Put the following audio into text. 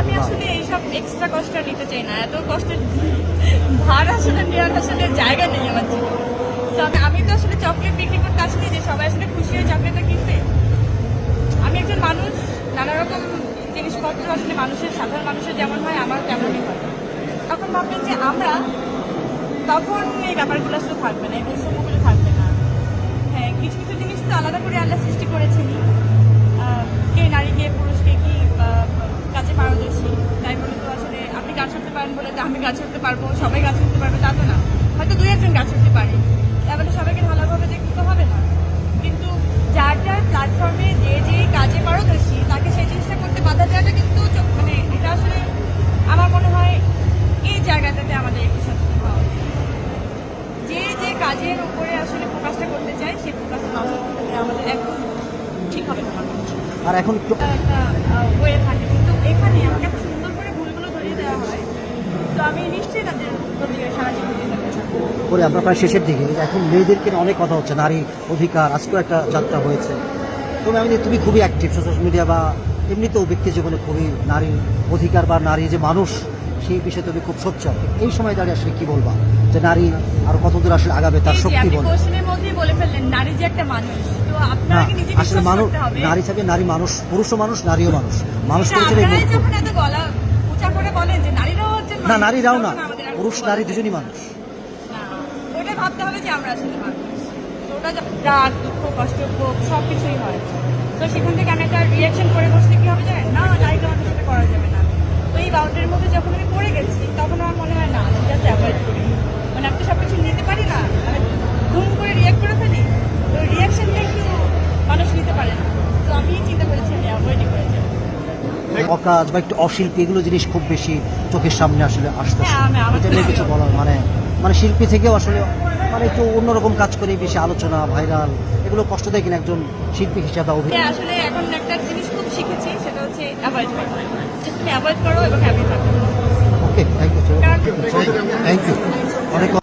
আমি। আসলে এইসব এক্সট্রা কষ্ট নিতে চাই না। এত কষ্টের ভার আসলে নেওয়ার আসলে জায়গা নেই আমার জীবনে। তো আমি তো আসলে চকলেট বিক্রি করতে আসিনি যে সবাই আসলে খুশি হয়ে চকলেটটা কিনবে। আমি একজন মানুষ নানা রকম জিনিসপত্র আসলে মানুষের, সাধারণ মানুষের যেমন হয়, আমার তেমনই হয়। তখন ভাবলেন যে আমরা তখন এই ব্যাপারগুলো আসলে থাকবে না, এই বৈষম্যগুলো আমি গাছ করতে পারব সবাই গাছ করতে পারবে তা তো না। হয়তো দুই একজন গাছ করতে পারে। তাই বলে সবাইকে ভালোভাবে দেখতে তো হবে না। কিন্তু যার যার প্ল্যাটফর্মে যে যে কাজে পারদর্শী তাকে সেই জিনিসটা করতে বাধা দেওয়াটা কিন্তু মানে এটা আসলে আমার মনে হয় এই জায়গাটাতে আমাদের একটু সচেতন হওয়া উচিত। যে যে কাজের উপরে আসলে ফোকাসটা করতে চাই সেই ফোকাসটা নষ্ট করতে আমাদের একদম ঠিক হবে না। আর এখন একটা ওয়ে থাকে। কিন্তু এখানে আমাকে আমি নিশ্চয়ই তাদের। করে আমরা প্রায় শেষের দিকে এখন মেয়েদেরকে অনেক কথা হচ্ছে নারী অধিকার আজকেও একটা যাত্রা হয়েছে। তুমি আমি তুমি খুবই অ্যাক্টিভ সোশ্যাল মিডিয়া বা এমনিতেও ব্যক্তি জীবনে খুবই নারী অধিকার বা নারী যে মানুষ সেই বিষয়ে তুমি খুব সোচ্চার এই সময় দাঁড়িয়ে আসলে কি বলবা? যে নারী আর কতদূর আসলে আগাবে তার শক্তি বলে। কোশ্চেনের মধ্যেই বলে ফেললেন নারী যে একটা মানুষ। আসলে মানুষ নারী থাকবে নারী মানুষ পুরুষও মানুষ নারীও মানুষ। মানুষ মূর্খ। যখন এত গলা উঁচা করে বলেন যে নারীরাও না, নারী নারীরাও না, পুরুষ, নারী দুজনই মানুষ। ওটা ভাবতে হবে যে আমরা আসলে ওটা দুঃখ, কষ্ট সব কিছুই হয়। তো সেখান থেকে একটা রিয়াকশন করে কি হবে জানেন? না করা যাবে না। তো এই বাউন্ডারির মধ্যে যখন আমি পড়ে গেছি, তখন আমার মনে হয়, না, ঠিক আছে অকাজ বা একটু অশিল্পী এগুলো জিনিস খুব বেশি চোখের সামনে আসলে আসতেছে। হ্যাঁ, এটা নিয়ে কিছু বলার মানে মানে শিল্পী থেকেও আসলে মানে একটু অন্যরকম কাজ করে বেশি আলোচনা ভাইরাল এগুলো কষ্ট দেয় কিনা একজন শিল্পী হিসাবে অভিনয় হ্যাঁ, আসলে এখন একটা জিনিস খুব শিখেছি সেটা হচ্ছে অ্যাভয়েড করা। অ্যাভয়েড করো এবং হ্যাপি থাকো। Okay thank you thank you অনেক